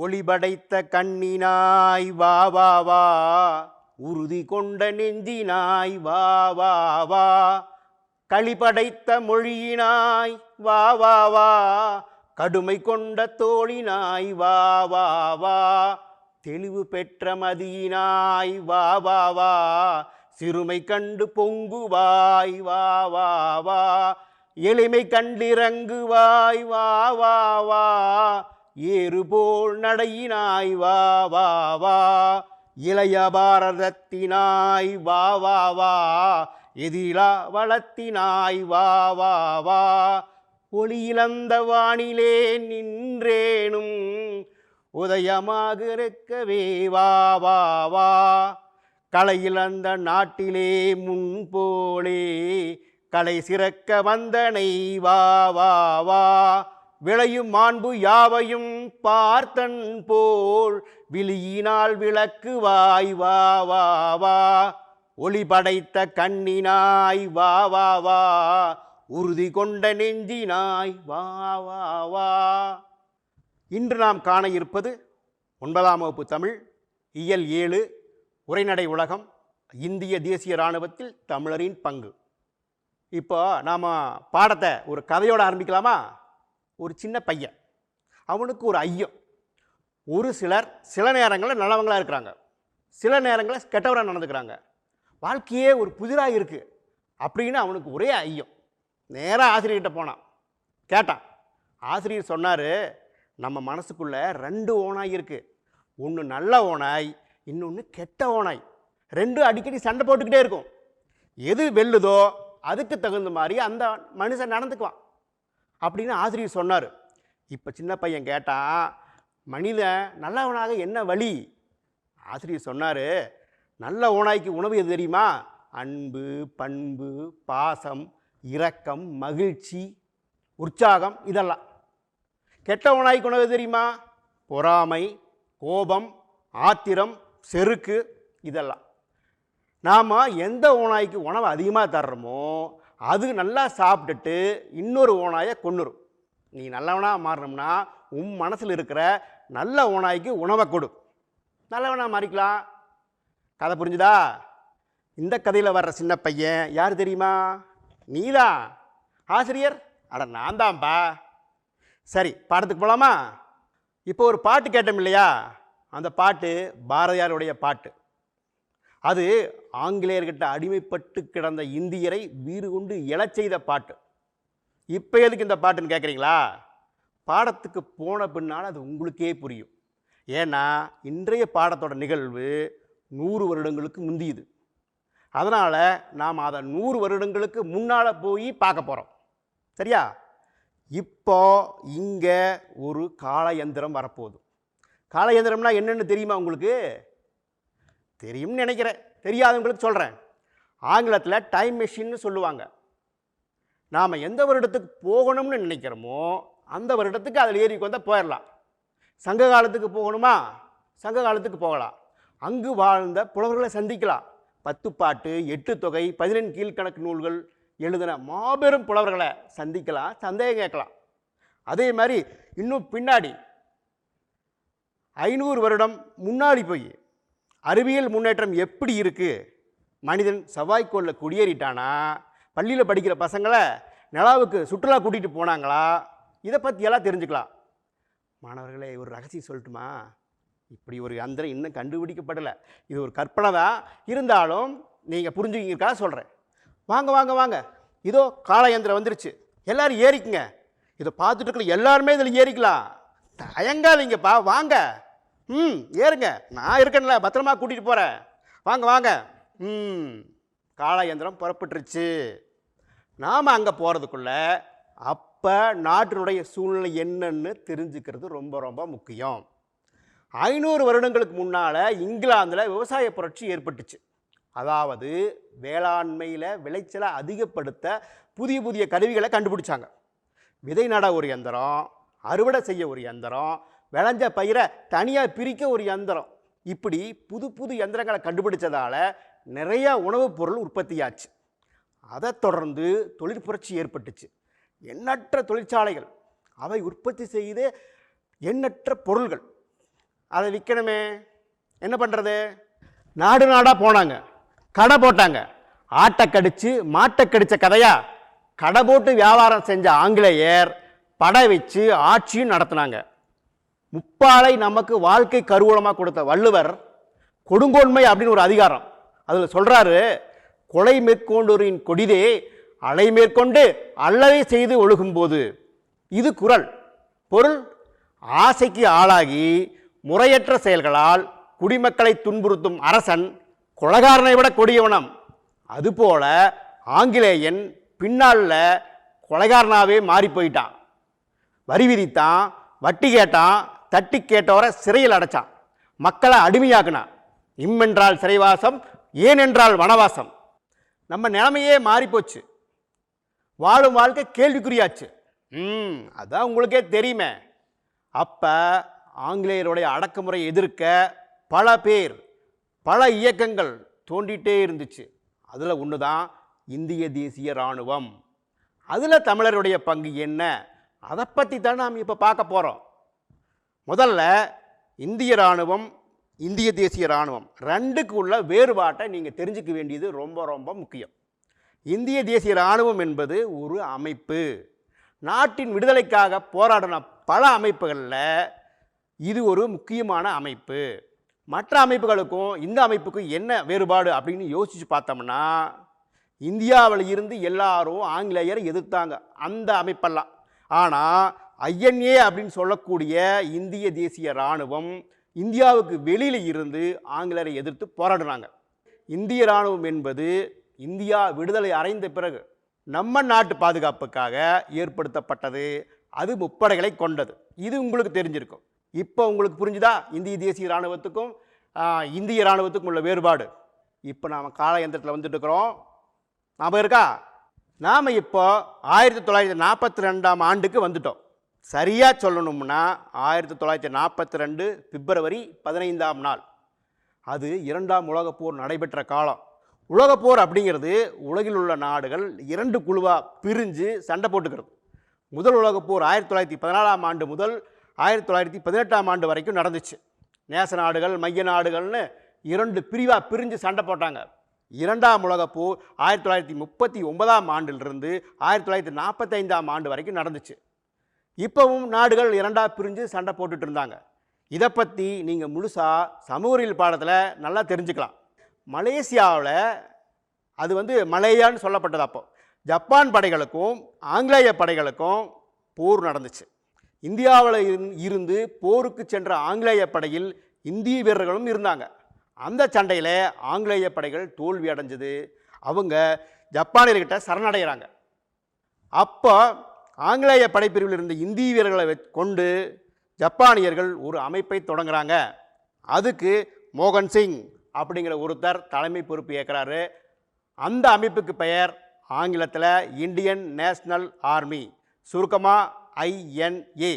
ஒளிபடைத்த கண்ணினாய் வா வா வா. உறுதி கொண்ட நெஞ்சினாய் வா வா வா. களிபடைத்த மொழியினாய் வா வா வா. கடுமை கொண்ட தோழினாய் வா வா வா. தெளிவு பெற்ற மதியினாய் வா வா வா. சிறுமை கண்டு பொங்குவாய் வா வா வா. எளிமை கண்டிறங்குவாய் வா வா வா. ஏறுபோல் நடையினாய் வா வா வா. இளைய பாரதத்தினாய் வா வா வா. எதிலா வளத்தினாய் வா வா வா. ஒளியிழந்த வானிலே நின்றேனும். உதயமாக இருக்கவே வா வா. வா கலையிழந்த நாட்டிலே முன்போலே. கலை சிறக்க வந்தனை வா வா வா. விளையும் மாண்பு யாவையும் பார்த்தன் போல் விழியினால் விளக்குவாய் வா வா வா. ஒளி படைத்த கண்ணினாய் வா வா வா. உறுதி கொண்ட நெஞ்சினாய் வா வா வா. இன்று நாம் காண இருப்பது ஒன்பதாம் வகுப்பு தமிழ் இயல் ஏழு உரைநடை உலகம் இந்திய தேசிய இராணுவத்தில் தமிழரின் பங்கு. இப்போ நாம் பாடத்தை ஒரு கதையோடு ஆரம்பிக்கலாமா? ஒரு சின்ன பையன். அவனுக்கு ஒரு ஐயம். ஒரு சிலர் சில நேரங்களில் நல்லவங்களாக இருக்கிறாங்க. சில நேரங்களில் கெட்டவராக நடந்துக்கிறாங்க. வாழ்க்கையே ஒரு புதிராக இருக்குது அப்படின்னு அவனுக்கு ஒரே ஐயம். நேராக ஆசிரியர்கிட்ட போனான். கேட்டான். ஆசிரியர் சொன்னார் நம்ம மனசுக்குள்ளே ரெண்டு ஓனாய் இருக்குது ஒன்று நல்ல ஓனாய் இன்னொன்று கெட்ட ஓனாய். ரெண்டும் அடிக்கடி சண்டை போட்டுக்கிட்டே இருக்கும். எது வெல்லுதோ அதுக்கு தகுந்த மாதிரி அந்த மனுஷன் நடந்துக்குவான். அப்படின்னு ஆசிரியர் சொன்னார். இப்போ சின்ன பையன் கேட்டால் மனிதன் நல்லவனாக என்ன வழி? ஆசிரியர் சொன்னார் நல்ல ஓனாய்க்கு உணவு எது தெரியுமா? அன்பு பண்பு பாசம் இரக்கம் மகிழ்ச்சி உற்சாகம் இதெல்லாம். கெட்ட ஓனாய்க்கு உணவு தெரியுமா? பொறாமை கோபம் ஆத்திரம் செருக்கு இதெல்லாம். நாம் எந்த ஓனாய்க்கு உணவு அதிகமாக தர்றோமோ அது நல்லா சாப்பிட்டுட்டு இன்னொரு ஓனாயை கொன்னுரும். நீ நல்லவனாக மாறினோம்னா உன் மனசில் இருக்கிற நல்ல ஓனாய்க்கு உணவை கொடு. நல்லவனாக மாறிக்கலாம். கதை புரிஞ்சுதா? இந்த கதையில் வர்ற சின்ன பையன் யார் தெரியுமா? நீதான். ஆசிரியர்? அட நான் தான்ப்பா சரி பாடத்துக்கு போகலாமா இப்போ ஒரு பாட்டு கேட்டோம் இல்லையா? அந்த பாட்டு பாரதியாருடைய பாட்டு. அது ஆங்கிலேயர்கிட்ட அடிமைப்பட்டு கிடந்த இந்தியரை வீறு கொண்டு எழச் செய்த பாட்டு. இப்போ எதுக்கு இந்த பாட்டுன்னு கேட்குறீங்களா பாடத்துக்கு போன பின்னால் அது உங்களுக்கே புரியும். ஏன்னா இன்றைய பாடத்தோட நிகழ்வு நூறு வருடங்களுக்கு முந்தியுது. அதனால் நாம் அதை நூறு வருடங்களுக்கு முன்னால் போய் பார்க்க போகிறோம் சரியா? இப்போ இங்கே ஒரு காலயந்திரம் வரப்போகுது. காலயந்திரம்னா என்னென்னு தெரியுமா உங்களுக்கு? தெரியும்னு நினைக்கிறேன். தெரியாதவங்களுக்கு சொல்கிறேன் ஆங்கிலத்தில் டைம் மெஷின்னு சொல்லுவாங்க. நாம் எந்த வருடத்துக்கு போகணும்னு நினைக்கிறோமோ அந்த வருடத்துக்கு அதில் ஏறி வந்தால் போயிடலாம் சங்க காலத்துக்கு போகணுமா? சங்க காலத்துக்கு போகலாம். அங்கு வாழ்ந்த புலவர்களை சந்திக்கலாம். பத்து பாட்டு எட்டு தொகை பதினெண் கீழ்கணக்கு நூல்கள் எழுதின மாபெரும் புலவர்களை சந்திக்கலாம் சந்தேகம் கேட்கலாம். அதே மாதிரி இன்னும் பின்னாடி ஐநூறு வருடம் முன்னாடி போய் அறிவியல் முன்னேற்றம் எப்படி இருக்குது மனிதன் செவ்வாய்க்கோளில் குடியேறிட்டானா? பள்ளியில் படிக்கிற பசங்களை நிலாவுக்கு சுற்றுலா கூட்டிகிட்டு போனாங்களா? இதை பற்றியெல்லாம் தெரிஞ்சுக்கலாம். மாணவர்களே ஒரு ரகசியம் சொல்லட்டுமா? இப்படி ஒரு அந்தரம் இன்னும் கண்டுபிடிக்கப்படலை. இது ஒரு கற்பனை தான். இருந்தாலும் நீங்கள் புரிஞ்சுக்கிங்கக்கா சொல்கிறேன் வாங்க வாங்க வாங்க. இதோ காலயந்திரம் வந்துருச்சு. எல்லோரும் ஏறிக்குங்க. இதை பார்த்துட்டு இருக்கிற எல்லாருமே இதில் ஏறிக்கலாம். தயங்காதீங்கப்பா. வாங்க. ம் ஏறுங்க. நான் இருக்கேன்ல பத்திரமா கூட்டிகிட்டு போகிறேன் வாங்க வாங்க. ம் காலயந்திரம் புறப்பட்டுருச்சு. நாம் அங்கே போகிறதுக்குள்ள அப்போ நாட்டினுடைய சூழ்நிலை என்னன்னு தெரிஞ்சுக்கிறது ரொம்ப ரொம்ப முக்கியம். ஐநூறு வருடங்களுக்கு முன்னால் இங்கிலாந்தில் விவசாய புரட்சி ஏற்பட்டுச்சு. அதாவது வேளாண்மையில் விளைச்சலை அதிகப்படுத்த புதிய புதிய கருவிகளை கண்டுபிடிச்சாங்க. விதை நட ஒரு எந்திரம் அறுவடை செய்ய ஒரு எந்திரம் விளைஞ்ச பயிரை தனியாக பிரிக்க ஒரு எந்திரம் இப்படி புது புது எந்திரங்களை கண்டுபிடிச்சதால நிறையா உணவுப் பொருள் உற்பத்தியாச்சு. அதை தொடர்ந்து தொழிற்புரட்சி ஏற்பட்டுச்சு. எண்ணற்ற தொழிற்சாலைகள் அவை உற்பத்தி செய்து எண்ணற்ற பொருள்கள். அதை விற்கணுமே என்ன பண்ணுறது நாடு நாடாக போனாங்க. கடை போட்டாங்க. ஆட்டை கடிச்சு மாட்டை கடித்த கதையா? கடை போட்டு வியாபாரம் செஞ்ச ஆங்கிலேயர் படை வச்சு ஆட்சியும் நடத்துனாங்க. முப்பாலை நமக்கு வாழ்க்கை கருவூலமாக கொடுத்த வள்ளுவர் கொடுங்கோன்மை அப்படின்னு ஒரு அதிகாரம். அதில் சொல்கிறாரு கொலை மேற்கொண்டோரின் கொடிதே அலை மேற்கொண்டு அல்லவை செய்து ஒழுகும்போது. இது குறள் பொருள் ஆசைக்கு ஆளாகி முறையற்ற செயல்களால் குடிமக்களை துன்புறுத்தும் அரசன் கொலகாரனை விட கொடியவனம். அதுபோல ஆங்கிலேயன் பின்னால கொலைகாரனாவே மாறி போயிட்டான். வரி விதித்தான் வட்டி கேட்டான் தட்டி கேட்டவரை சிறையில் அடைச்சான். மக்களை அடிமையாக்குனான். இம்மென்றால் சிறைவாசம் ஏனென்றால் வனவாசம். நம்ம நிலைமையே மாறிப்போச்சு. வாழும் வாழ்க்கை கேள்விக்குறியாச்சு. ம் அதான் உங்களுக்கே தெரியுமே. அப்போ ஆங்கிலேயருடைய அடக்குமுறை எதிர்க்க பல பேர் பல இயக்கங்கள் தோண்டிகிட்டே இருந்துச்சு. அதில் ஒன்று தான் இந்திய தேசிய இராணுவம். அதில் தமிழருடைய பங்கு என்ன? அதை பற்றி தான் நாம் இப்போ பார்க்க போகிறோம் முதல்ல இந்திய இராணுவம் இந்திய தேசிய இராணுவம் ரெண்டுக்கு உள்ள வேறுபாட்டை நீங்கள் தெரிஞ்சுக்க வேண்டியது ரொம்ப ரொம்ப முக்கியம். இந்திய தேசிய இராணுவம் என்பது ஒரு அமைப்பு. நாட்டின் விடுதலைக்காக போராடின பல அமைப்புகளில் இது ஒரு முக்கியமான அமைப்பு. மற்ற அமைப்புகளுக்கும் இந்த அமைப்புக்கும் என்ன வேறுபாடு அப்படின்னு யோசித்து பார்த்தோம்னா இந்தியாவில் இருந்து எல்லாரும் ஆங்கிலேயரை எதிர்த்தாங்க. அந்த அமைப்பெல்லாம். ஆனால் ஐஎன்ஏ அப்படின்னு சொல்லக்கூடிய இந்திய தேசிய இராணுவம் இந்தியாவுக்கு வெளியில் இருந்து ஆங்கிலேயரை எதிர்த்து போராடுறாங்க. இந்திய இராணுவம் என்பது இந்தியா விடுதலை அடைந்த பிறகு நம்ம நாட்டு பாதுகாப்புக்காக ஏற்படுத்தப்பட்டது. அது முப்படைகளை கொண்டது. இது உங்களுக்கு தெரிஞ்சிருக்கும். இப்போ உங்களுக்கு புரிஞ்சுதா? இந்திய தேசிய இராணுவத்துக்கும் இந்திய இராணுவத்துக்கும் உள்ள வேறுபாடு. இப்போ நாம் காலயந்திரத்தில் வந்துட்டு இருக்கிறோம் ஞாபகம் இருக்கா? நாம் இப்போ ஆயிரத்தி தொள்ளாயிரத்தி நாற்பத்தி ரெண்டாம் ஆண்டுக்கு வந்துட்டோம். சரியாக சொல்லணும்னா ஆயிரத்தி தொள்ளாயிரத்தி நாற்பத்தி ரெண்டு பிப்ரவரி பதினைந்தாம் நாள். அது இரண்டாம் உலகப் போர் நடைபெற்ற காலம். உலகப் போர் அப்படிங்கிறது உலகில் உள்ள நாடுகள் இரண்டு குழுவாக பிரிஞ்சு சண்டை போட்டுக்கிறது. முதல் உலகப் போர் ஆயிரத்தி தொள்ளாயிரத்தி பதினாலாம் ஆண்டு முதல் ஆயிரத்தி தொள்ளாயிரத்தி பதினெட்டாம் ஆண்டு வரைக்கும் நடந்துச்சு. நேச நாடுகள் மைய நாடுகள்னு இரண்டு பிரிவாக பிரிஞ்சு சண்டை போட்டாங்க. இரண்டாம் உலகப் போர் ஆயிரத்தி தொள்ளாயிரத்தி முப்பத்தி ஒன்பதாம் ஆண்டிலிருந்து ஆயிரத்தி தொள்ளாயிரத்தி நாற்பத்தைந்தாம் ஆண்டு வரைக்கும் நடந்துச்சு. இப்போவும் நாடுகள் இரண்டாக பிரிஞ்சு சண்டை போட்டுட்டு இருந்தாங்க. இதை பற்றி நீங்கள் முழுசாக சமூகரியல் பாடத்தில் நல்லா தெரிஞ்சுக்கலாம். மலேசியாவில் அது வந்து மலேயான்னு சொல்லப்பட்டது அப்போ. ஜப்பான் படைகளுக்கும் ஆங்கிலேய படைகளுக்கும் போர் நடந்துச்சு. இந்தியாவில் இருந்து- இருந்து போருக்கு சென்ற ஆங்கிலேய படையில் இந்திய வீரர்களும் இருந்தாங்க. அந்த சண்டையில் ஆங்கிலேய படைகள் தோல்வி அடைஞ்சது. அவங்க ஜப்பானியர்கிட்ட சரணடைகிறாங்க அப்போ ஆங்கிலேய படைப்பிரிவில் இருந்த இந்திய வீரர்களை கொண்டு ஜப்பானியர்கள் ஒரு அமைப்பை தொடங்குறாங்க. அதுக்கு மோகன் சிங் அப்படிங்கிற ஒருத்தர் தலைமை பொறுப்பு ஏற்கிறாரு. அந்த அமைப்புக்கு பெயர் ஆங்கிலத்தில் இந்தியன் நேஷ்னல் ஆர்மி சுருக்கமாக ஐஎன்ஏ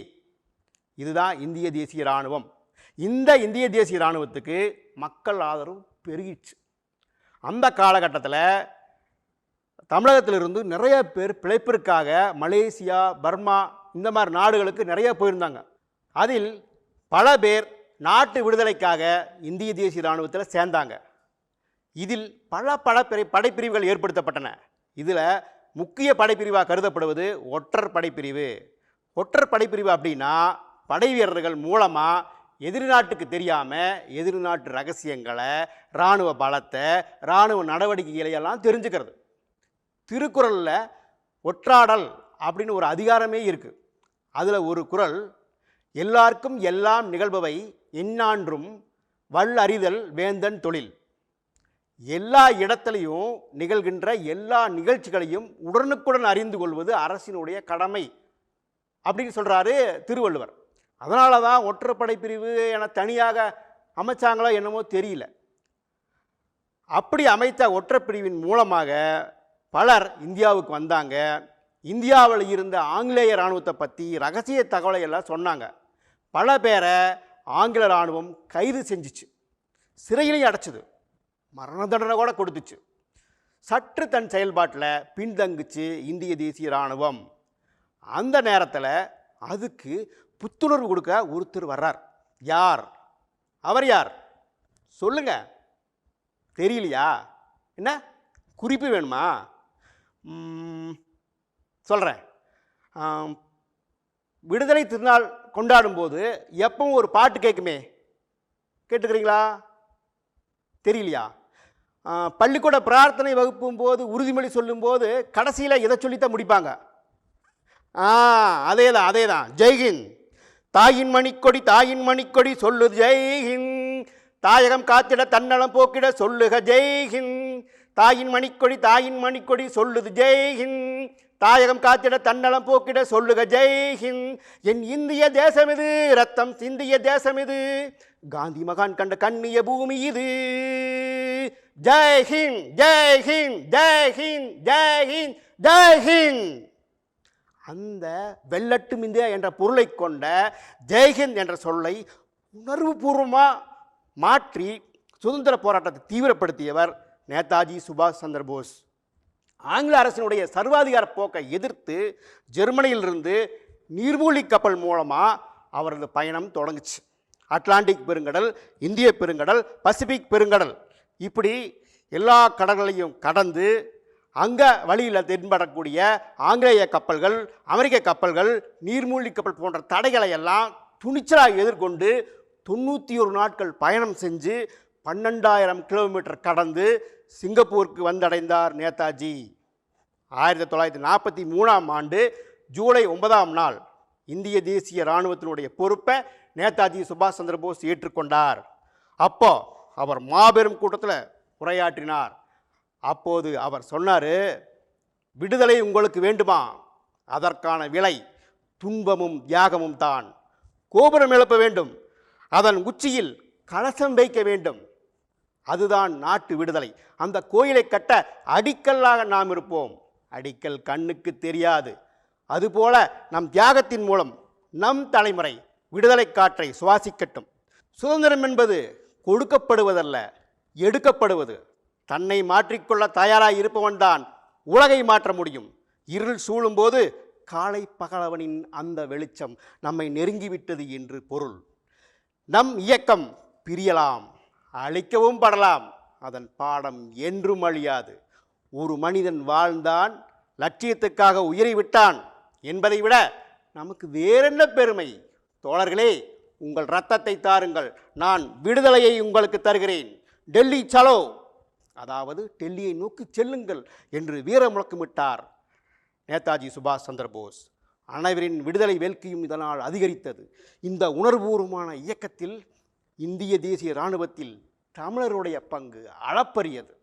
இதுதான் இந்திய தேசிய இராணுவம். இந்த இந்திய தேசிய இராணுவத்துக்கு மக்கள் ஆதரவு பெருகிடுச்சு. அந்த காலகட்டத்தில் தமிழகத்திலிருந்து நிறைய பேர் பிழைப்பிற்காக மலேசியா பர்மா இந்த மாதிரி நாடுகளுக்கு நிறைய போயிருந்தாங்க. அதில் பல பேர் நாட்டு விடுதலைக்காக இந்திய தேசிய இராணுவத்தில் சேர்ந்தாங்க. இதில் பல பல படைப்பிரிவுகள் ஏற்படுத்தப்பட்டன. இதில் முக்கிய படைப்பிரிவாக கருதப்படுவது ஒற்றர் படைப்பிரிவு. ஒற்றர் படைப்பிரிவு அப்படின்னா படை வீரர்கள் மூலமாக எதிர்நாட்டுக்கு தெரியாமல் எதிர்நாட்டு ரகசியங்களை இராணுவ பலத்தை இராணுவ நடவடிக்கைகளை எல்லாம் தெரிஞ்சுக்கிறது. திருக்குறளில் ஒற்றாடல் அப்படின்னு ஒரு அதிகாரமே இருக்குது அதில் ஒரு குறள் எல்லாருக்கும் எல்லாம் நிகழ்பவை இன்னான்றும் வல்லறிதல் வேந்தன் தொழில். எல்லா இடத்துலையும் நிகழ்கின்ற எல்லா நிகழ்ச்சிகளையும் உடனுக்குடன் அறிந்து கொள்வது அரசினுடைய கடமை அப்படின்னு சொல்கிறாரு திருவள்ளுவர். அதனால தான் ஒற்றைப்படை பிரிவு என தனியாக அமைச்சாங்களோ என்னமோ தெரியல. அப்படி அமைத்த ஒற்றைப்பிரிவின் மூலமாக பலர் இந்தியாவுக்கு வந்தாங்க. இந்தியாவில் இருந்த ஆங்கிலேய இராணுவத்தை பற்றி ரகசிய தகவலை எல்லாம் சொன்னாங்க. பல பேரை ஆங்கில இராணுவம் கைது செஞ்சுச்சு. சிறையிலையும் அடைச்சிது. மரண தண்டனை கூட கொடுத்துச்சு. சற்று தன் செயல்பாட்டில் பின்தங்குச்சு இந்திய தேசிய இராணுவம். அந்த நேரத்தில் அதுக்கு புத்துணர்வு கொடுக்க ஒருத்தர் வர்றார். யார்? அவர் யார்? சொல்லுங்க. தெரியலையா? என்ன? குறிப்பு வேணுமா? சொல்கிறேன் விடுதலை திருநாள் கொண்டாடும்போது எப்பவும் ஒரு பாட்டு கேட்குமே. கேட்டுக்கிறீங்களா? தெரியலையா? பள்ளிக்கூட பிரார்த்தனை வகுப்பும் போது உறுதிமொழி சொல்லும்போது கடைசியில் எதை சொல்லித்தான் முடிப்பாங்க? ஆ அதே தான் அதே தான் ஜெய்ஹிந்த் தாயின் மணிக்கொடி தாயின் மணிக்கொடி சொல்லுது ஜெய்ஹிந்த் தாயகம் காத்திட தன்னலம் போக்கிட சொல்லுக ஜெய்ஹிந்த் தாயின் மணிக்கொடி தாயின் மணிக்கொடி சொல்லுது ஜெய்ஹிந்த் தாயகம் காத்திட தன்னலம் போக்கிட சொல்லுக ஜெய்ஹிந்த் என் இந்திய தேசம் இது! ரத்தம் சிந்திய தேசம் இது! காந்தி மகான் கண்ட கண்ணிய பூமி இது! ஜெய்ஹிந்த் ஜெய்ஹிந்த் ஜெய்ஹிந்த் ஜெய்ஹிந்த் ஜெய்ஹிந்த் அந்த வெள்ளட்டும் இந்தியா என்ற பொருளை கொண்ட ஜெய்ஹிந்த் என்ற சொல்லை உணர்வுபூர்வமாக மாற்றி சுதந்திர போராட்டத்தை தீவிரப்படுத்தியவர் நேதாஜி சுபாஷ் சந்திர போஸ். ஆங்கில அரசினுடைய சர்வாதிகார போக்கை எதிர்த்து ஜெர்மனியிலிருந்து நீர்மூழ்கி கப்பல் மூலமாக அவரது பயணம் தொடங்குச்சு. அட்லாண்டிக் பெருங்கடல் இந்திய பெருங்கடல் பசிபிக் பெருங்கடல் இப்படி எல்லா கடல்களையும் கடந்து அங்கே வழியில் தென்படக்கூடிய ஆங்கிலேய கப்பல்கள் அமெரிக்க கப்பல்கள் நீர்மூழ்கி கப்பல் போன்ற தடைகளை எல்லாம் துணிச்சலாக எதிர்கொண்டு தொண்ணூற்றி ஒரு நாட்கள் பயணம் செஞ்சு பன்னெண்டாயிரம் கிலோமீட்டர் கடந்து சிங்கப்பூருக்கு வந்தடைந்தார் நேதாஜி. ஆயிரத்தி தொள்ளாயிரத்தி நாற்பத்தி மூணாம் ஆண்டு ஜூலை ஒன்பதாம் நாள் இந்திய தேசிய இராணுவத்தினுடைய பொறுப்பை நேதாஜி சுபாஷ் சந்திர போஸ் ஏற்றுக்கொண்டார். அப்போ அவர் மாபெரும் கூட்டத்தில் உரையாற்றினார். அப்போது அவர் சொன்னார் விடுதலை உங்களுக்கு வேண்டுமா? அதற்கான விலை துன்பமும் தியாகமும் தான். கோபுரம் எழுப்ப வேண்டும். அதன் உச்சியில் கலசம் வைக்க வேண்டும். அதுதான் நாட்டு விடுதலை. அந்த கோயிலை கட்ட அடிக்கல்லாக நாம் இருப்போம். அடிக்கல் கண்ணுக்கு தெரியாது. அதுபோல நம் தியாகத்தின் மூலம் நம் தலைமுறை விடுதலை காற்றை சுவாசிக்கட்டும். சுதந்திரம் என்பது கொடுக்கப்படுவதல்ல எடுக்கப்படுவது. தன்னை மாற்றிக்கொள்ள தயாராக இருப்பவன்தான் உலகை மாற்ற முடியும். இருள் சூழும்போது காலை பகலவனின் அந்த வெளிச்சம் நம்மை நெருங்கிவிட்டது என்று பொருள். நம் இயக்கம் பிரியலாம். அழிக்கவும் படலாம். அதன் பாடம் என்றும் அழியாது. ஒரு மனிதன் வாழ்ந்தான் லட்சியத்துக்காக உயிரை விட்டான் என்பதை விட நமக்கு வேறென்ன பெருமை? தோழர்களே உங்கள் ரத்தத்தை தாருங்கள். நான் விடுதலையை உங்களுக்கு தருகிறேன். டெல்லி சலோ. அதாவது டெல்லியை நோக்கி செல்லுங்கள் என்று வீர முழக்கமிட்டார் நேதாஜி சுபாஷ் சந்திரபோஸ் அனைவரின் விடுதலை வேல்கையும் இதனால் அதிகரித்தது. இந்த உணர்வுபூர்வமான இயக்கத்தில் இந்திய தேசிய இராணுவத்தில் தமிழருடைய பங்கு அளப்பரியது.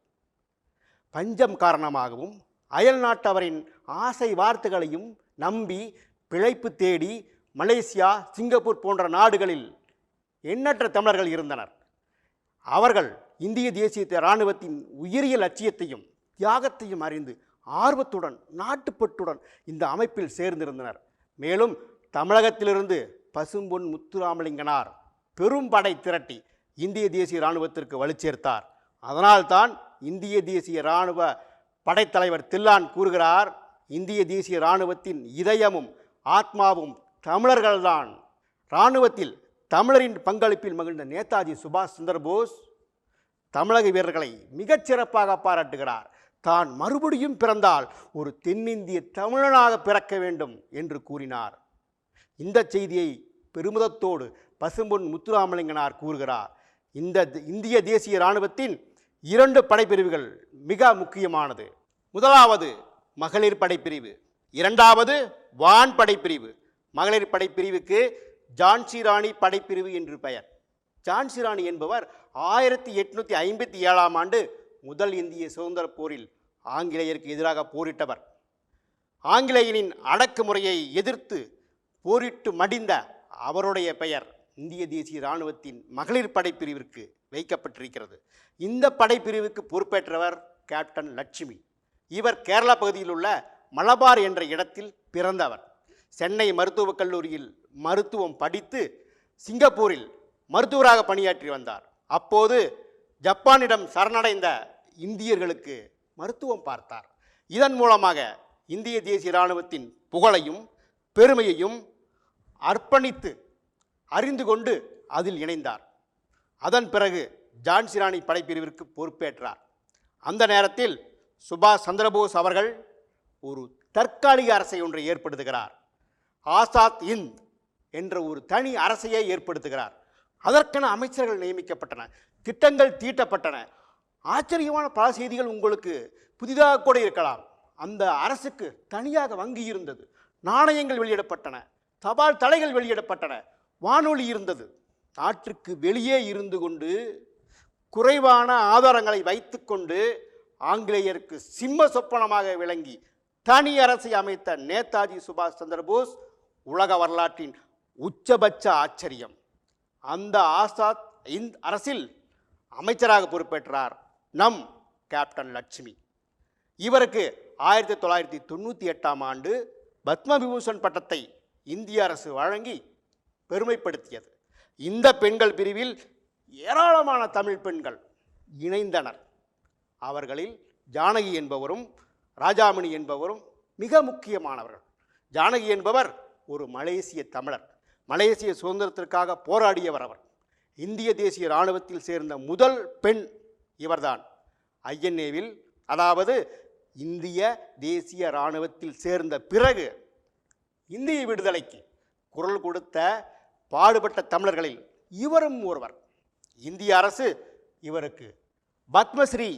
பஞ்சம் காரணமாகவும் அயல் நாட்டவரின் ஆசை வார்த்தைகளையும் நம்பி பிழைப்பு தேடி மலேசியா சிங்கப்பூர் போன்ற நாடுகளில் எண்ணற்ற தமிழர்கள் இருந்தனர். அவர்கள் இந்திய தேசிய இராணுவத்தின் உயரிய லட்சியத்தையும் தியாகத்தையும் அறிந்து ஆர்வத்துடன் நாட்டுப்பட்டுடன் இந்த அமைப்பில் சேர்ந்திருந்தனர். மேலும் தமிழகத்திலிருந்து பசும்பொன் முத்துராமலிங்கனார் பெரும் படை திரட்டி இந்திய தேசிய இராணுவத்திற்கு வலுச்சேர்த்தார். அதனால்தான் இந்திய தேசிய இராணுவ படைத்தலைவர் தில்லான் கூறுகிறார் இந்திய தேசிய இராணுவத்தின் இதயமும் ஆத்மாவும் தமிழர்கள்தான். இராணுவத்தில் தமிழரின் பங்களிப்பில் மகிழ்ந்த நேதாஜி சுபாஷ் சந்திரபோஸ் தமிழக வீரர்களை மிகச்சிறப்பாக பாராட்டுகிறார். தான் மறுபடியும் பிறந்தால் ஒரு தென்னிந்திய தமிழனாக பிறக்க வேண்டும் என்று கூறினார். இந்த செய்தியை பெருமிதத்தோடு பசும்பொன் முத்துராமலிங்கனார் கூறுகிறார் இந்த இந்திய தேசிய இராணுவத்தின் இரண்டு படைப்பிரிவுகள் மிக முக்கியமானது. முதலாவது மகளிர் படைப்பிரிவு இரண்டாவது வான் படைப்பிரிவு. மகளிர் படைப்பிரிவுக்கு ஜான்சி ராணி படைப்பிரிவு என்று பெயர். ஜான்சி ராணி என்பவர் ஆயிரத்தி எட்நூற்றி ஐம்பத்தி ஏழாம் ஆண்டு முதல் இந்திய சுதந்திர போரில் ஆங்கிலேயருக்கு எதிராக போரிட்டவர். ஆங்கிலேயனின் அடக்குமுறையை எதிர்த்து போரிட்டு மடிந்த அவருடைய பெயர் இந்திய தேசிய இராணுவத்தின் மகளிர் படைப்பிரிவிற்கு வைக்கப்பட்டிருக்கிறது. இந்த படைப்பிரிவுக்கு பொறுப்பேற்றவர் கேப்டன் லட்சுமி. இவர் கேரளா பகுதியில் உள்ள மலபார் என்ற இடத்தில் பிறந்தவர். சென்னை மருத்துவக் கல்லூரியில் மருத்துவம் படித்து சிங்கப்பூரில் மருத்துவராக பணியாற்றி வந்தார். அப்போது ஜப்பானிடம் சரணடைந்த இந்தியர்களுக்கு மருத்துவம் பார்த்தார். இதன் மூலமாக இந்திய தேசிய இராணுவத்தின் புகழையும் பெருமையையும் அர்ப்பணித்து அறிந்து கொண்டு அதில் இணைந்தார். அதன் பிறகு ஜான்சிராணி படைப்பிரிவிற்கு பொறுப்பேற்றார். அந்த நேரத்தில் சுபாஷ் சந்திரபோஸ் அவர்கள் ஒரு தற்காலிக அரசை ஒன்றை ஏற்படுத்துகிறார். ஆசாத் இந்த் என்ற ஒரு தனி அரசையே ஏற்படுத்துகிறார். அதற்கென அமைச்சர்கள் நியமிக்கப்பட்டன திட்டங்கள் தீட்டப்பட்டன. ஆச்சரியமான பல செய்திகள் உங்களுக்கு புதிதாக கூட இருக்கலாம். அந்த அரசுக்கு தனியாக வங்கி இருந்தது. நாணயங்கள் வெளியிடப்பட்டன தபால் தலைகள் வெளியிடப்பட்டன. வானொலி இருந்தது. நாட்டிற்கு வெளியே இருந்து கொண்டு குறைவான ஆதாரங்களை வைத்துக்கொண்டு ஆங்கிலேயருக்கு சிம்ம சொப்பனமாக விளங்கி தனி அரசை அமைத்த நேதாஜி சுபாஷ் சந்திரபோஸ் உலக வரலாற்றின் உச்சபட்ச ஆச்சரியம். அந்த ஆசாத் இந்த அரசில் அமைச்சராக பொறுப்பேற்றார் நம் கேப்டன் லட்சுமி. இவருக்கு ஆயிரத்தி தொள்ளாயிரத்தி தொண்ணூற்றி எட்டாம் ஆண்டு பத்மவிபூஷன் பட்டத்தை இந்திய அரசு வழங்கி பெருமைப்படுத்தியது. இந்த பெண்கள் பிரிவில் ஏராளமான தமிழ் பெண்கள் இணைந்தனர். அவர்களில் ஜானகி என்பவரும் ராஜாமணி என்பவரும் மிக முக்கியமானவர்கள். ஜானகி என்பவர் ஒரு மலேசிய தமிழர். மலேசிய சுதந்திரத்திற்காக போராடியவர் அவர். இந்திய தேசிய இராணுவத்தில் சேர்ந்த முதல் பெண் இவர்தான். ஐஎன்ஏவில் அதாவது இந்திய தேசிய இராணுவத்தில் சேர்ந்த பிறகு இந்திய விடுதலைக்கு குரல் கொடுத்த பாடுபட்ட தமிழர்களில் இவரும் ஒருவர். இந்திய அரசு இவருக்கு பத்மஸ்ரீ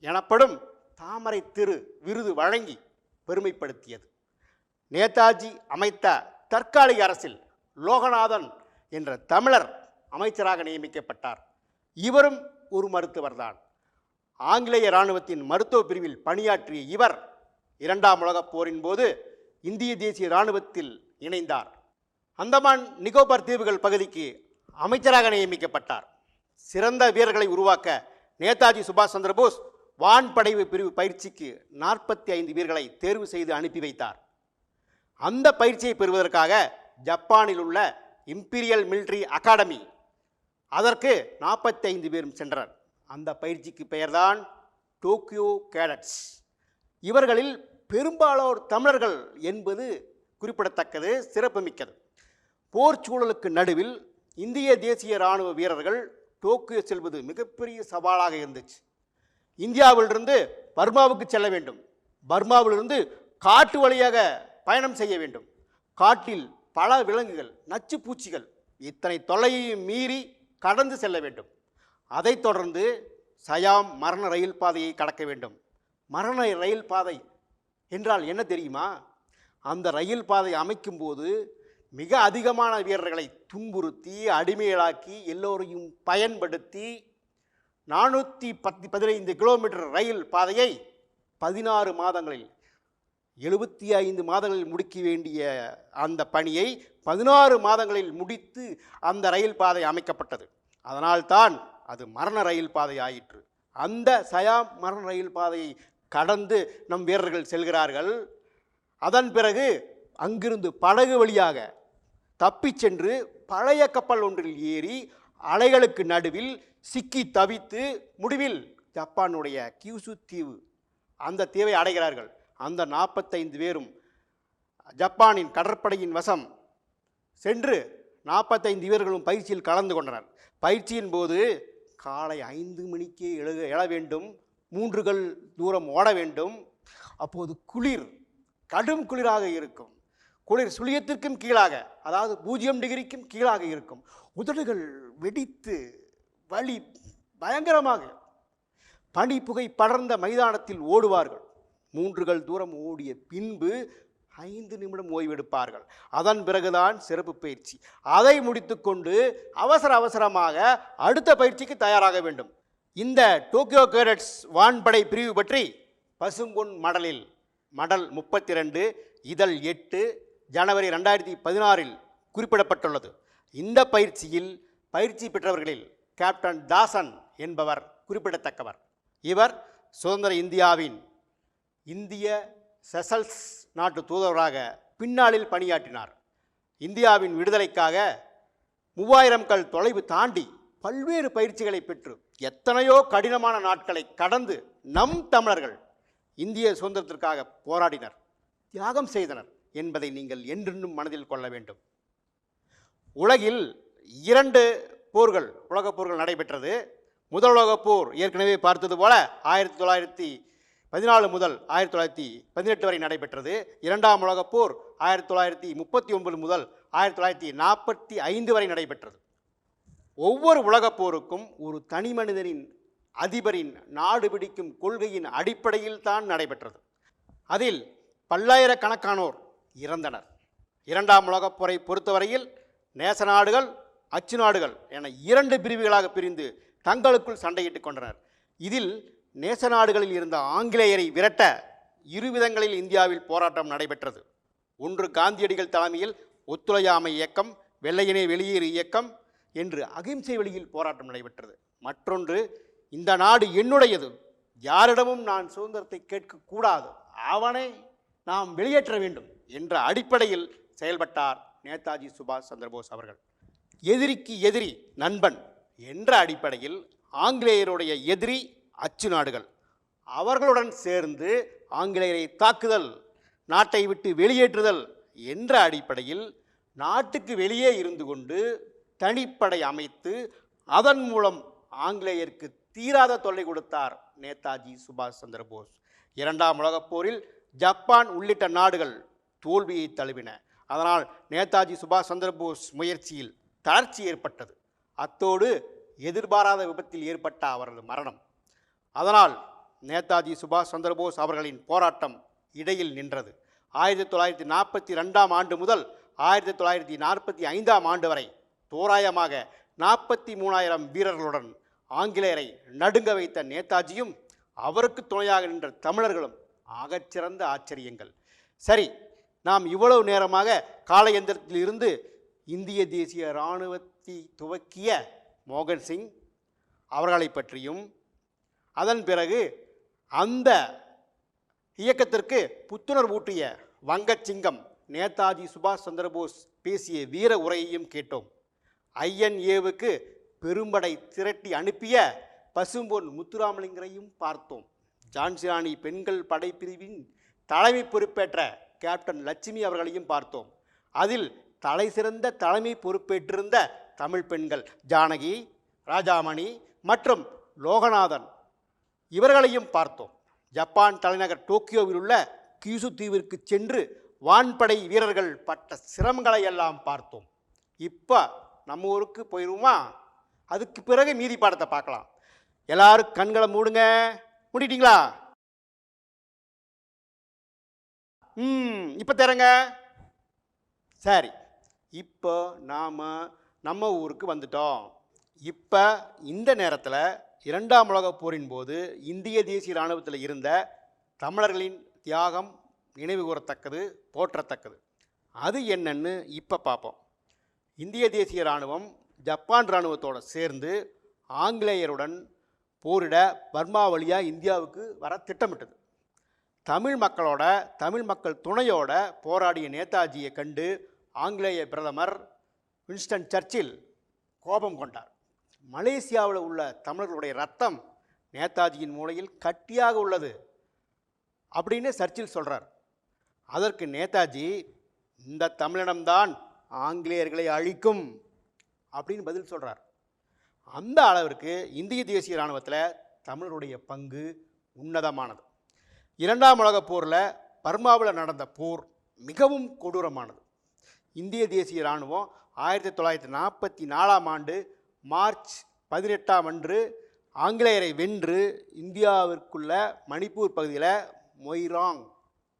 எனப்படும் தாமரை திரு விருது வழங்கி பெருமைப்படுத்தியது. நேதாஜி அமைத்த தற்காலிக அரசில் லோகநாதன் என்ற தமிழர் அமைச்சராக நியமிக்கப்பட்டார். இவரும் ஒரு மருத்துவர்தான். ஆங்கிலேய இராணுவத்தின் மருத்துவ பிரிவில் பணியாற்றிய இவர் இரண்டாம் உலகப் போரின் போது இந்திய தேசிய இராணுவத்தில் இணைந்தார். அந்தமான் நிகோபார் தீவுகள் பகுதிக்கு அமைச்சராக நியமிக்கப்பட்டார். சிறந்த வீரர்களை உருவாக்க நேதாஜி சுபாஷ் சந்திரபோஸ் வான்படை பிரிவு பயிற்சிக்கு நாற்பத்தி ஐந்து வீரர்களை தேர்வு செய்து அனுப்பி வைத்தார். அந்த பயிற்சியை பெறுவதற்காக ஜப்பானில் உள்ள இம்பீரியல் மிலிட்ரி அகாடமி அதற்கு நாற்பத்தி ஐந்து பேரும் சென்றனர். அந்த பயிற்சிக்கு பெயர்தான் டோக்கியோ கேடட்ஸ். இவர்களில் பெரும்பாலோர் தமிழர்கள் என்பது குறிப்பிடத்தக்கது சிறப்புமிக்கது. போர் சூழலுக்கு நடுவில் இந்திய தேசிய இராணுவ வீரர்கள் டோக்கியோ செல்வது மிகப்பெரிய சவாலாக இருந்துச்சு. இந்தியாவிலிருந்து பர்மாவுக்கு செல்ல வேண்டும். பர்மாவிலிருந்து காட்டு வழியாக பயணம் செய்ய வேண்டும். காட்டில் பல விலங்குகள் நச்சு பூச்சிகள் இத்தனை தொலையையும் மீறி கடந்து செல்ல வேண்டும். அதைத் தொடர்ந்து சயாம் மரண ரயில் பாதையை கடக்க வேண்டும். மரண ரயில் பாதை என்றால் என்ன தெரியுமா? அந்த ரயில் பாதை அமைக்கும்போது மிக அதிகமான வீரர்களை துன்புறுத்தி அடிமைகளாக்கி எல்லோரையும் பயன்படுத்தி நானூற்றி பத்து பதினைந்து கிலோமீட்டர் ரயில் பாதையை பதினாறு மாதங்களில் எழுபத்தி ஐந்து மாதங்களில் முடிக்க வேண்டிய அந்த பணியை பதினாறு மாதங்களில் முடித்து அந்த ரயில் பாதை அமைக்கப்பட்டது. அதனால்தான் அது மரண ரயில் பாதை ஆயிற்று. அந்த சயாம் மரண ரயில் பாதையை கடந்து நம் வீரர்கள் செல்கிறார்கள். அதன் பிறகு அங்கிருந்து படகு வழியாக தப்பிச் சென்று பழைய கப்பல் ஒன்றில் ஏறி அலைகளுக்கு நடுவில் சிக்கி தவித்து முடிவில் ஜப்பானுடைய கியூசு தீவு அந்த தீவை அடைகிறார்கள். அந்த நாற்பத்தைந்து பேரும் ஜப்பானின் கடற்படையின் வசம் சென்று நாற்பத்தைந்து வீரர்களும் பயிற்சியில் கலந்து கொண்டனர். பயிற்சியின் போது காலை ஐந்து மணிக்கே எழுக எழ வேண்டும். மூன்றுகள் தூரம் ஓட வேண்டும். அப்போது குளிர் கடும் குளிராக இருக்கும். குளிர் சுழியத்திற்கும் கீழாக அதாவது பூஜ்ஜியம் டிகிரிக்கும் கீழாக இருக்கும். உதடுகள் வெடித்து வலி பயங்கரமாக. பனி புகை படர்ந்த மைதானத்தில் ஓடுவார்கள். மூன்றுகள் தூரம் ஓடிய பின்பு ஐந்து நிமிடம் ஓய்வெடுப்பார்கள். அதன் பிறகுதான் சிறப்பு பயிற்சி. அதை முடித்துக்கொண்டு அவசர அவசரமாக அடுத்த பயிற்சிக்கு தயாராக வேண்டும். இந்த டோக்கியோ கேரட்ஸ் வான்படை பிரிவு பற்றி பசும்பொன் மடலில் மடல் முப்பத்தி ரெண்டு இதழ் எட்டு ஜனவரி ரெண்டாயிரத்தி பதினாறில் குறிப்பிடப்பட்டுள்ளது. இந்த பயிற்சியில் பயிற்சி பெற்றவர்களில் கேப்டன் தாசன் என்பவர் குறிப்பிடத்தக்கவர். இவர் சுதந்திர இந்தியாவின் இந்திய செசல்ஸ் நாட்டு தூதுவராக பின்னாளில் பணியாற்றினார். இந்தியாவின் விடுதலைக்காக மூவாயிரம் கல் தொலைவு தாண்டி பல்வேறு பயிற்சிகளை பெற்று எத்தனையோ கடினமான நாட்களை கடந்து நம் தமிழர்கள் இந்திய சுதந்திரத்திற்காக போராடினர் தியாகம் செய்தனர். என்பதை நீங்கள் என்றென்றும் மனதில் கொள்ள வேண்டும். உலகில் இரண்டு போர்கள் உலகப் போர்கள் நடைபெற்றது. முதல் உலகப் போர் ஏற்கனவே பார்த்தது போல ஆயிரத்தி தொள்ளாயிரத்தி பதினாலு முதல் ஆயிரத்தி தொள்ளாயிரத்தி பதினெட்டு வரை நடைபெற்றது. இரண்டாம் உலகப் போர் ஆயிரத்தி தொள்ளாயிரத்தி முப்பத்தி ஒன்பது முதல் ஆயிரத்தி தொள்ளாயிரத்தி நாற்பத்தி ஐந்து வரை நடைபெற்றது. ஒவ்வொரு உலகப் போருக்கும் ஒரு தனி மனிதனின் அதிபரின் நாடு பிடிக்கும் கொள்கையின் அடிப்படையில் தான் நடைபெற்றது. அதில் பல்லாயிரக்கணக்கானோர் இறந்தனர். இரண்டாம் உலகப் போரை பொறுத்தவரையில் நேச நாடுகள் அச்சு நாடுகள் என இரண்டு பிரிவுகளாக பிரிந்து தங்களுக்குள் சண்டையிட்டுக் கொண்டனர். இதில் நேச நாடுகளில் இருந்த ஆங்கிலேயரை விரட்ட இருவிதங்களில் இந்தியாவில் போராட்டம் நடைபெற்றது. ஒன்று காந்தியடிகள் தலைமையில் ஒத்துழையாமை இயக்கம் வெள்ளையனே வெளியேறு இயக்கம் என்று அகிம்சை வழியில் போராட்டம் நடைபெற்றது. மற்றொன்று இந்த நாடு என்னுடையது யாரிடமும் நான் சுதந்திரத்தை கேட்கக்கூடாது அவனை நாம் வெளியேற்ற வேண்டும். என்ற அடிப்படையில் செயல்பட்டார் நேதாஜி சுபாஷ் சந்திரபோஸ் அவர்கள். எதிரிக்கு எதிரி நண்பன் என்ற அடிப்படையில் ஆங்கிலேயருடைய எதிரி அச்சு நாடுகள். அவர்களுடன் சேர்ந்து ஆங்கிலேயரை தாக்குதல் நாட்டை விட்டு வெளியேற்றுதல் என்ற அடிப்படையில் நாட்டுக்கு வெளியே இருந்து கொண்டு தனிப்படை அமைத்து அதன் மூலம் ஆங்கிலேயருக்கு தீராத தொல்லை கொடுத்தார் நேதாஜி சுபாஷ் சந்திர போஸ் இரண்டாம் உலகப் போரில் ஜப்பான் உள்ளிட்ட நாடுகள் தோல்வியை தழுவின. அதனால் நேதாஜி சுபாஷ் சந்திரபோஸ் முயற்சியில் தளர்ச்சி ஏற்பட்டது. அத்தோடு எதிர்பாராத விபத்தில் ஏற்பட்ட அவரது மரணம். அதனால் நேதாஜி சுபாஷ் சந்திரபோஸ் அவர்களின் போராட்டம் இடையில் நின்றது. ஆயிரத்தி தொள்ளாயிரத்தி நாற்பத்தி ரெண்டாம் ஆண்டு முதல் ஆயிரத்தி தொள்ளாயிரத்தி நாற்பத்தி ஐந்தாம் ஆண்டு வரை தோராயமாக நாற்பத்தி மூணாயிரம் வீரர்களுடன் ஆங்கிலேயரை நடுங்க வைத்த நேதாஜியும் அவருக்கு துணையாக நின்ற தமிழர்களும் ஆகச்சிறந்த ஆச்சரியங்கள். சரி நாம் இவ்வளவு நேரமாக காலயந்திரத்தில் இருந்து இந்திய தேசிய இராணுவத்தை துவக்கிய மோகன் சிங் அவர்களை பற்றியும் அதன் பிறகு அந்த இயக்கத்திற்கு புத்துணர்வூட்டிய வங்கச்சிங்கம் நேதாஜி சுபாஷ் சந்திரபோஸ் பேசிய வீர உரையையும் கேட்டோம். ஐஎன்ஏவுக்கு பெரும்படை திரட்டி அனுப்பிய பசும்பொன் முத்துராமலிங்கரையும் பார்த்தோம். ஜான்சிராணி பெண்கள் படைப்பிரிவின் தலைமை பொறுப்பேற்ற கேப்டன் லட்சுமி அவர்களையும் பார்த்தோம். அதில் தலை சிறந்த தலைமை பொறுப்பேற்றிருந்த தமிழ் பெண்கள் ஜானகி ராஜாமணி மற்றும் லோகநாதன். இவர்களையும் பார்த்தோம். ஜப்பான் தலைநகர் டோக்கியோவில் உள்ள கியூசு தீவிற்கு சென்று வான்படை வீரர்கள் பட்ட சிரமங்களை எல்லாம் பார்த்தோம். இப்போ நம்ம ஊருக்கு போயிடுவோமா அதுக்கு பிறகு மீதி பாடத்தை பார்க்கலாம். எல்லாரும் கண்களை மூடுங்க. மூடிட்டீங்களா? ம் இப்போ தரங்க. சரி இப்போ நாம் நம்ம ஊருக்கு வந்துட்டோம். இப்போ இந்த நேரத்தில் இரண்டாம் உலகப் போரின் போது இந்திய தேசிய இராணுவத்தில் இருந்த தமிழர்களின் தியாகம் நினைவு கூறத்தக்கது போற்றத்தக்கது. அது என்னன்னு இப்போ பார்ப்போம் இந்திய தேசிய இராணுவம் ஜப்பான் இராணுவத்தோடு சேர்ந்து ஆங்கிலேயருடன் போரிட பர்மா வழியாக இந்தியாவுக்கு வர திட்டமிட்டது. தமிழ் மக்களோட தமிழ் மக்கள் துணையோட போராடிய நேதாஜியை கண்டு ஆங்கிலேய பிரதமர் வின்ஸ்டன் சர்ச்சில் கோபம் கொண்டார். மலேசியாவில் உள்ள தமிழர்களுடைய ரத்தம் நேதாஜியின் மூலையில் கட்டியாக உள்ளது அப்படின்னு சர்ச்சில் சொல்கிறார் அதற்கு நேதாஜி இந்த தமிழினம்தான் ஆங்கிலேயர்களை அழிக்கும் அப்படின்னு பதில் சொல்கிறார் அந்த அளவிற்கு இந்திய தேசிய இராணுவத்தில் தமிழருடைய பங்கு உன்னதமானது. இரண்டாம் உலகப் போரில் பர்மாவில் நடந்த போர் மிகவும் கொடூரமானது. இந்திய தேசிய இராணுவம் ஆயிரத்தி தொள்ளாயிரத்தி நாற்பத்தி நாலாம் ஆண்டு மார்ச் பதினெட்டாம் அன்று ஆங்கிலேயரை வென்று இந்தியாவிற்குள்ள மணிப்பூர் பகுதியில் மொய்ராங்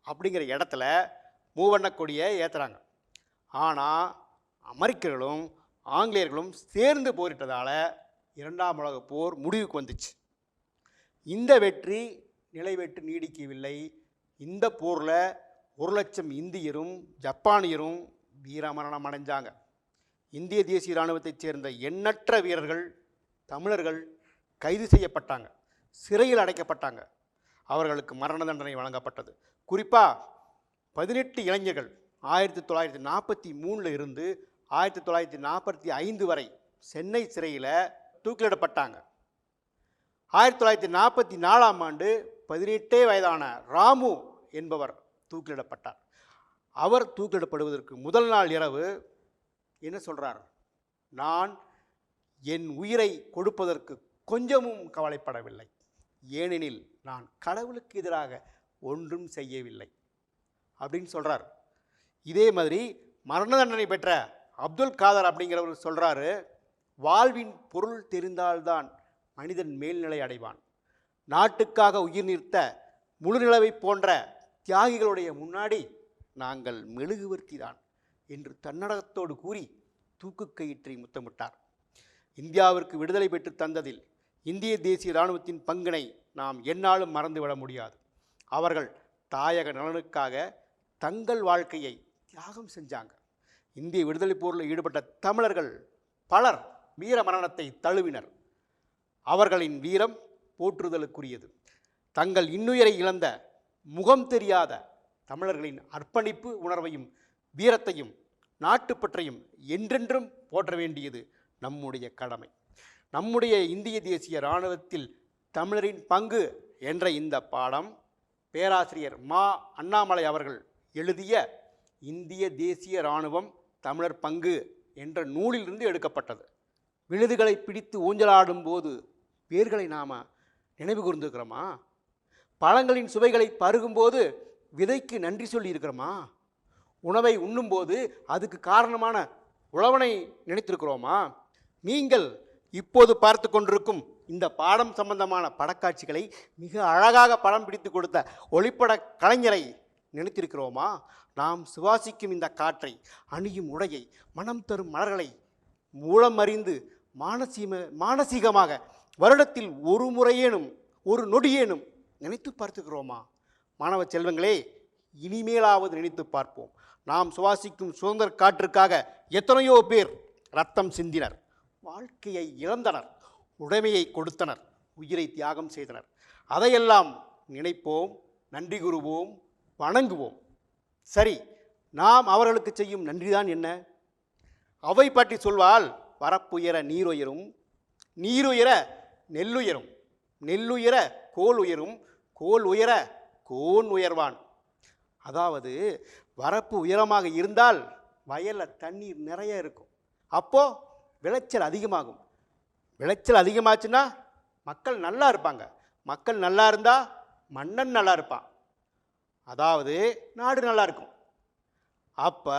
அப்படிங்கிற இடத்துல மூவண்ணக் கொடியை ஏற்றுறாங்க ஆனால் அமெரிக்கர்களும் ஆங்கிலேயர்களும் சேர்ந்து போரிட்டதால் இரண்டாம் உலக போர் முடிவுக்கு வந்துச்சு. இந்த வெற்றி நிலைவேற்று நீடிக்கவில்லை. இந்த போரில் ஒரு லட்சம் இந்தியரும் ஜப்பானியரும் வீரமரணம் அடைஞ்சாங்க. இந்திய தேசிய இராணுவத்தைச் சேர்ந்த எண்ணற்ற வீரர்கள் தமிழர்கள் கைது செய்யப்பட்டாங்க. சிறையில் அடைக்கப்பட்டாங்க. அவர்களுக்கு மரண தண்டனை வழங்கப்பட்டது. குறிப்பாக பதினெட்டு இளைஞர்கள் ஆயிரத்தி தொள்ளாயிரத்தி நாற்பத்தி மூணில் இருந்து ஆயிரத்தி தொள்ளாயிரத்தி நாற்பத்தி ஐந்து வரை சென்னை சிறையில் தூக்கிலிடப்பட்டாங்க. ஆயிரத்தி தொள்ளாயிரத்தி நாற்பத்தி நாலாம் ஆண்டு பதினெட்டே வயதான ராமு என்பவர் தூக்கிலிடப்பட்டார். அவர் தூக்கிலிடப்படுவதற்கு முதல் நாள் இரவு என்ன சொல்கிறார் நான் என் உயிரை கொடுப்பதற்கு கொஞ்சமும் கவலைப்படவில்லை. ஏனெனில் நான் கடவுளுக்கு எதிராக ஒன்றும் செய்யவில்லை. அப்படின்னு சொல்கிறார் இதே மாதிரி மரண தண்டனை பெற்ற அப்துல் காதர் அப்படிங்கிறவர் சொல்கிறாரு வாழ்வின் பொருள் தெரிந்தால்தான் மனிதன் மேல்நிலை அடைவான். நாட்டுக்காக உயிர் நீர்த்த முழுநிலவை போன்ற தியாகிகளுடைய முன்னாடி நாங்கள் மெழுகுவர்த்தி தான் என்று தன்னடகத்தோடு கூறி தூக்கு கயிற்றை முத்தமிட்டார். இந்தியாவிற்கு விடுதலை பெற்று தந்ததில் இந்திய தேசிய இராணுவத்தின் பங்கினை நாம் எந்நாளும் மறந்துவிட முடியாது. அவர்கள் தாயக நலனுக்காக தங்கள் வாழ்க்கையை தியாகம் செஞ்சாங்க. இந்திய விடுதலை போரில் ஈடுபட்ட தமிழர்கள் பலர் வீர மரணத்தை தழுவினர். அவர்களின் வீரம் போற்றுதலுக்குரியது. தங்கள் இன்னுயிரை இழந்த முகம் தெரியாத தமிழர்களின் அர்ப்பணிப்பு உணர்வையும் வீரத்தையும் நாட்டுப்பற்றையும் என்றென்றும் போற்ற வேண்டியது நம்முடைய கடமை. நம்முடைய இந்திய தேசிய இராணுவத்தில் தமிழரின் பங்கு என்ற இந்த பாடம் பேராசிரியர் மா அண்ணாமலை அவர்கள் எழுதிய இந்திய தேசிய இராணுவம் தமிழர் பங்கு என்ற நூலிலிருந்து எடுக்கப்பட்டது. விழுதுகளை பிடித்து ஊஞ்சலாடும் போது பேர்களை நாம் நினைவு கூர்ந்துருக்கிறோமா? பழங்களின் சுவைகளை பருகும்போது விதைக்கு நன்றி சொல்லி இருக்கிறோமா உணவை உண்ணும்போது அதுக்கு காரணமான உழவனை நினைத்திருக்கிறோமா? நீங்கள் இப்போது பார்த்து கொண்டிருக்கும் இந்த பாடம் சம்பந்தமான படக்காட்சிகளை மிக அழகாக படம் பிடித்து கொடுத்த ஒளிப்பட கலைஞரை நினைத்திருக்கிறோமா? நாம் சுவாசிக்கும் இந்த காற்றை அணியும் உடையை மனம் தரும் மலர்களை மூலம் அறிந்து மானசீம மானசீகமாக வருடத்தில் ஒரு முறையேனும் ஒரு நொடியேனும் நினைத்து பார்த்துக்கிறோமா? மாணவ செல்வங்களே இனிமேலாவது நினைத்து பார்ப்போம். நாம் சுவாசிக்கும் சுதந்திர காற்றுக்காக எத்தனையோ பேர் ரத்தம் சிந்தினர் வாழ்க்கையை இழந்தனர் உடைமையை கொடுத்தனர் உயிரை தியாகம் செய்தனர். அதையெல்லாம் நினைப்போம் நன்றி கூறுவோம் வணங்குவோம். சரி நாம் அவர்களுக்கு செய்யும் நன்றிதான் என்ன? அவை பற்றி சொல்வால் வரப்புயர நீருயரும் நீருயர நெல்லுயரும். நெல்லுயர கோல் உயரும் கோல் உயர கோன் உயர்வான் அதாவது வரப்பு உயரமாக இருந்தால் வயலில் தண்ணீர் நிறைய இருக்கும். அப்போது விளைச்சல் அதிகமாகும். விளைச்சல் அதிகமாச்சுன்னா மக்கள் நல்லா இருப்பாங்க. மக்கள் நல்லா இருந்தால் மன்னன் நல்லா இருப்பான். அதாவது நாடு நல்லா இருக்கும். அப்போ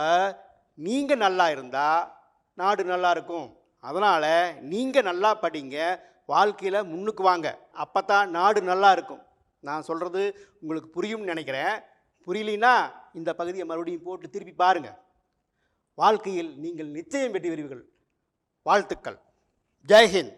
நீங்கள் நல்லா இருந்தால் நாடு நல்லா இருக்கும். அதனால் நீங்கள் நல்லா படிங்க வாழ்க்கையில் முன்னுக்கு வாங்க. அப்போ தான் நாடு நல்லா இருக்கும். நான் சொல்கிறது உங்களுக்கு புரியும்னு நினைக்கிறேன். புரியலினா இந்த பகுதியை மறுபடியும் போட்டு திருப்பி பாருங்கள் வாழ்க்கையில் நீங்கள் நிச்சயம் வெற்றி பெறுவீர்கள். வாழ்த்துக்கள். ஜெய்ஹிந்த்